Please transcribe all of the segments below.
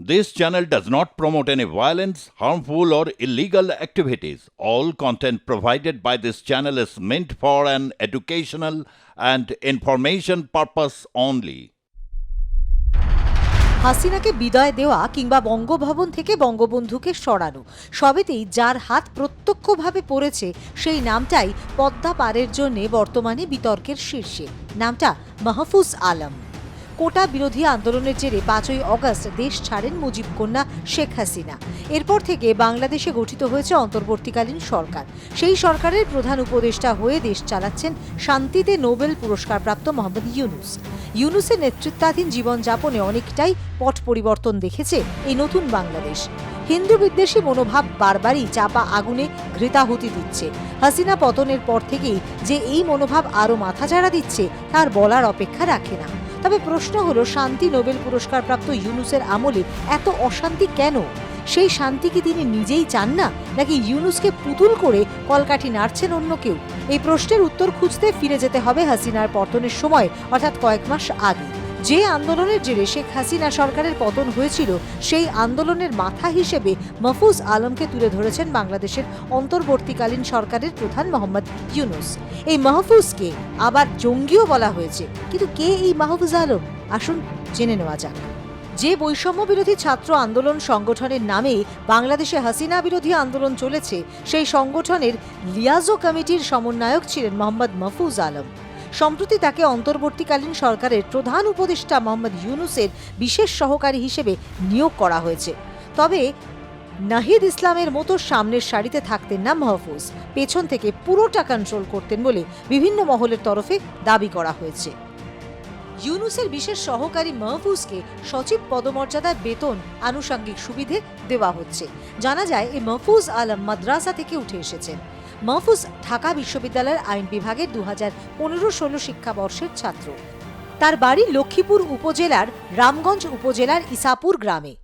This channel does not promote any violence, harmful, or illegal activities. All content provided by this channel is meant for an educational and information purpose only. হাসিনাকে বিদায় দেওয়া কিংবা বঙ্গভবন থেকে বঙ্গবন্ধুকে সরানো সবেতেই যার হাত প্রত্যক্ষভাবে পড়েছে সেই নামটাই পদ্মা পারের জন্য বর্তমানে বিতর্কের শীর্ষে নামটা মাহফুজ আলম কোটা বিরোধী আন্দোলনের জেরে পাঁচই অগস্ট দেশ ছাড়েন মুজিব কন্যা শেখ হাসিনা। এরপর থেকে বাংলাদেশে গঠিত হয়েছে অন্তর্বর্তীকালীন সরকার। সেই সরকারের প্রধান উপদেষ্টা হয়ে দেশ চালাচ্ছেন শান্তিতে নোবেল পুরস্কারপ্রাপ্ত মোহাম্মদ ইউনুস। ইউনুসের নেতৃত্বাধীন জীবনযাপনে অনেকটাই পট পরিবর্তন দেখেছে এই নতুন বাংলাদেশ। হিন্দু বিদ্বেষী মনোভাব বারবারই চাপা আগুনে ঘৃতাহুতি দিচ্ছে। হাসিনা পতনের পর থেকেই যে এই মনোভাব আরও মাথাচাড়া দিচ্ছে, তার বলার অপেক্ষা রাখে না। তবে প্রশ্ন হলো, শান্তি নোবেল পুরস্কার প্রাপ্ত ইউনুসের আমলে এত অশান্তি কেন? সেই শান্তি কি তিনি নিজেই চান না, নাকি ইউনুসকে পুতুল করে কলকাঠি নাড়ছেন অন্য কেউ? এই প্রশ্নের উত্তর খুঁজতে ফিরে যেতে হবে হাসিনার পর্তনের সময়, অর্থাৎ কয়েক মাস আগে। যে আন্দোলনের জেরে শেখ হাসিনা সরকারের পতন হয়েছিল, সেই আন্দোলনের মাথা হিসেবে মফুজ আলমকে তুলে ধরেছেন বাংলাদেশের অন্তর্বর্তীকালীন সরকারের প্রধান মোহাম্মদ ইউনুস। এই মাহফুজকে আবার জঙ্গিও বলা হয়েছে। কিন্তু কে এই মাহফুজ আলম? আসুন জেনে নেওয়া যাক। যে বৈষম্য বিরোধী ছাত্র আন্দোলন সংগঠনের নামে বাংলাদেশে হাসিনা বিরোধী আন্দোলন চলেছে, সেই সংগঠনের লিয়াজো কমিটির সমন্বয়ক ছিলেন মোহাম্মদ মাহফুজ আলম। সম্প্রতি তাকে অন্তর্বর্তীকালীন সরকারের প্রধান উপদেষ্টা মোহাম্মদ ইউনুসের বিশেষ সহকারী হিসেবে নিয়োগ করা হয়েছে। তবে নাহিদ ইসলামের মতো সামনের সারিতে থাকতেন না মাহফুজ। পেছন থেকে পুরোটা কন্ট্রোল করতেন বলে বিভিন্ন মহলের তরফে দাবি করা হয়েছে। ইউনুসের বিশেষ সহকারী মাহফুজকে সচিব পদমর্যাদার বেতন আনুষঙ্গিক সুবিধে দেওয়া হচ্ছে। জানা যায় এই মাহফুজ আলম মাদ্রাসা থেকে উঠে এসেছেন। মাহফুজ ঢাকা বিশ্ববিদ্যালয়ের আইন বিভাগের দু হাজার পনেরো ষোলো শিক্ষাবর্ষের ছাত্র। তার বাড়ি লক্ষ্মীপুর উপজেলার রামগঞ্জ উপজেলার ইসাপুর গ্রামে।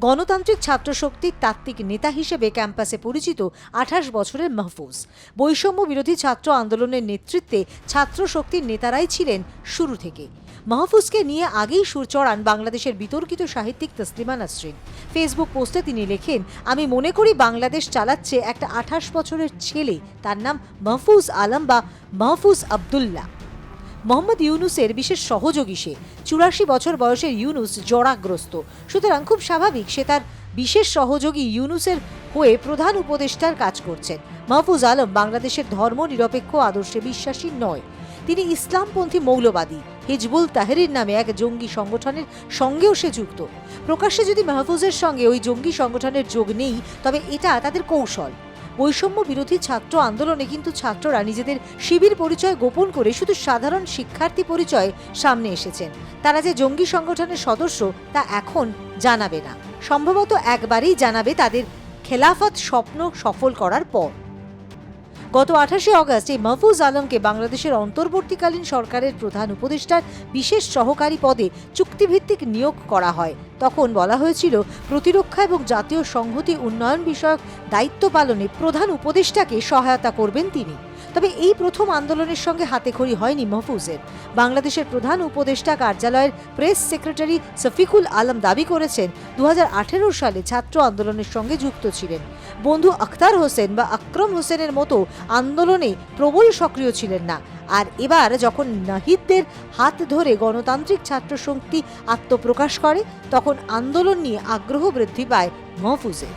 গণতান্ত্রিক ছাত্র শক্তির তাত্ত্বিক নেতা হিসেবে ক্যাম্পাসে পরিচিত আঠাশ বছরের মাহফুজ। বৈষম্য বিরোধী ছাত্র আন্দোলনের নেতৃত্বে ছাত্র শক্তির নেতারাই ছিলেন শুরু থেকে। মাহফুজকে নিয়ে আগেই সুর চড়ান বাংলাদেশের বিতর্কিত সাহিত্যিক তসলিমা নাসরিন। ফেসবুক পোস্টে তিনি লেখেন, আমি মনে করি বাংলাদেশ চালাচ্ছে একটা আঠাশ বছরের ছেলে। তার নাম মাহফুজ আলম বা মাহফুজ আবদুল্লাহ। মোহাম্মদ ইউনুসের বিশেষ সহযোগী সে। চুরাশি বছর বয়সের ইউনুস জরাগ্রস্ত। সুতরাং খুব স্বাভাবিক সে তার বিশেষ সহযোগী ইউনুসের হয়ে প্রধান উপদেষ্টার কাজ করছেন। মাহফুজ আলম বাংলাদেশের ধর্ম নিরপেক্ষ আদর্শে বিশ্বাসী নয়। তিনি ইসলামপন্থী মৌলবাদী। হিজবুল তাহেরির নামে এক জঙ্গি সংগঠনের সঙ্গেও সে যুক্ত। প্রকাশ্যে যদি মাহফুজের সঙ্গে ওই জঙ্গি সংগঠনের যোগ নেই, তবে এটা তাদের কৌশল। বৈষম্য বিরোধী ছাত্র আন্দোলনে কিন্তু ছাত্ররা নিজেদের শিবির পরিচয় গোপন করে শুধু সাধারণ শিক্ষার্থী পরিচয় সামনে এসেছেন। তারা যে জঙ্গি সংগঠনের সদস্য তা এখন জানাবে না। সম্ভবত একবারেই জানাবে তাদের খেলাফত স্বপ্ন সফল করার পর। গত আঠাশে অগস্ট এই মাহফুজ আলমকে বাংলাদেশের অন্তর্বর্তীকালীন সরকারের প্রধান উপদেষ্টার বিশেষ সহকারী পদে চুক্তিভিত্তিক নিয়োগ করা হয়। তখন বলা হয়েছিল, প্রতিরক্ষা এবং জাতীয় সংহতি উন্নয়ন বিষয়ক দায়িত্ব পালনে প্রধান উপদেষ্টাকে সহায়তা করবেন তিনি। তবে এই প্রথম আন্দোলনের সঙ্গে হাতেখড়ি হয়নি মাহফুজের। বাংলাদেশের প্রধান উপদেষ্টা কার্যালয়ের প্রেস সেক্রেটারি শফিকুল আলম দাবি করেছেন দু হাজার আঠেরো সালে ছাত্র আন্দোলনের সঙ্গে যুক্ত ছিলেন। বন্ধু আখতার হোসেন বা আকরম হোসেনের মতো আন্দোলনে প্রবল সক্রিয় ছিলেন না। আর এবার যখন নাহিদদের হাত ধরে গণতান্ত্রিক ছাত্র শক্তি আত্মপ্রকাশ করে, তখন আন্দোলন নিয়ে আগ্রহ বৃদ্ধি পায় মহফুজের।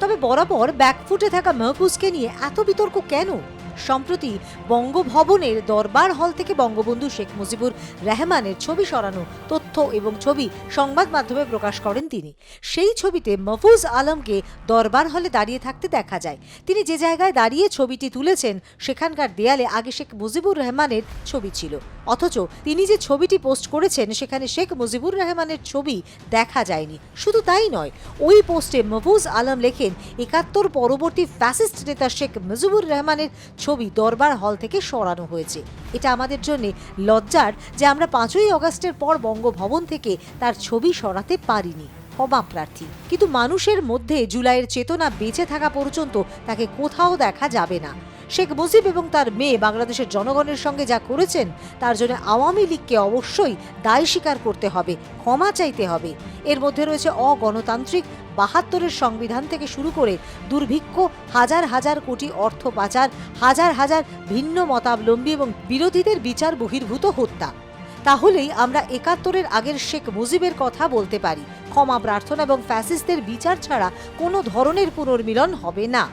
তবে বরাবর ব্যাকফুটে থাকা মহফুজকে নিয়ে এত বিতর্ক কেন? সম্প্রতি বঙ্গভবনের দরবার হল থেকে বঙ্গবন্ধু শেখ মুজিবুর রহমানের ছবি সরানো তথ্য এবং ছবি সংবাদ মাধ্যমে প্রকাশ করেন তিনি। সেই ছবিতে মফুজ আলমকে দরবার হলে দাঁড়িয়ে থাকতে দেখা যায়। তিনি যে জায়গায় দাঁড়িয়ে ছবিটি তুলেছেন, সেখানকার দেয়ালে আগে শেখ মুজিবুর রহমানের ছবি ছিল। অথচ তিনি যে ছবিটি পোস্ট করেছেন, সেখানে শেখ মুজিবুর রহমানের ছবি দেখা যায়নি। শুধু তাই নয়, ওই পোস্টে মফুজ আলম লেখেন, একাত্তর পরবর্তী ফ্যাসিস্ট নেতা শেখ মুজিবুর রহমানের ছবি দরবার হল থেকে সরানো হয়েছে। এটা আমাদের জন্য লজ্জার যে আমরা পাঁচই অগস্টের পর বঙ্গভবন থেকে তার ছবি সরাতে পারিনি। ক্ষমা প্রার্থী। কিন্তু মানুষের মধ্যে জুলাইয়ের চেতনা বেঁচে থাকা পর্যন্ত তাকে কোথাও দেখা যাবে না। শেখ মুজিব এবং তার মেয়ে বাংলাদেশের জনগণের সঙ্গে যা করেছেন, তার জন্য আওয়ামী লীগকে অবশ্যই দায় স্বীকার করতে হবে, ক্ষমা চাইতে হবে। এর মধ্যে রয়েছে অগণতান্ত্রিক বাহাত্তরের সংবিধান থেকে শুরু করে দুর্ভিক্ষ, হাজার হাজার কোটি অর্থ পাচার, হাজার হাজার ভিন্ন মতাবলম্বী এবং বিরোধীদের বিচার বহির্ভূত হত্যা। তাহলেই আমরা একাত্তরের আগের শেখ মুজিবের কথা বলতে পারি। ক্ষমা প্রার্থনা এবং ফ্যাসিস্টদের বিচার ছাড়া কোনো ধরনের পুনর্মিলন হবে না।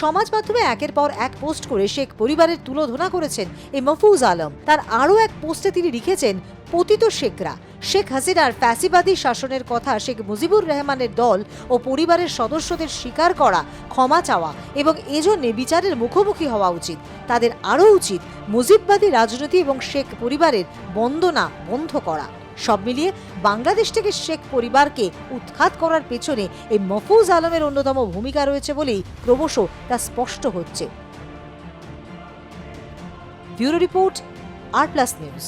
সমাজ মাধ্যমে একের পর এক পোস্ট করে শেখ পরিবারের তুলোধনা করেছেন এ মফুজ আলম। তার আরও এক পোস্টে তিনি লিখেছেন, পতিত শেখরা। শেখ হাসিনার ফ্যাসিবাদী শাসনের কথা শেখ মুজিবুর রহমানের দল ও পরিবারের সদস্যদের স্বীকার করা, ক্ষমা চাওয়া এবং এজন্যে বিচারের মুখোমুখি হওয়া উচিত। তাদের আরও উচিত মুজিববাদী রাজনীতি এবং শেখ পরিবারের বন্দনা বন্ধ করা। সব মিলিয়ে বাংলাদেশ থেকে শেখ পরিবারকে উৎখাত করার পেছনে এই মফুজ আলমের অন্যতম ভূমিকা রয়েছে বলেই ক্রমশ তা স্পষ্ট হচ্ছে। Bureau report R plus news.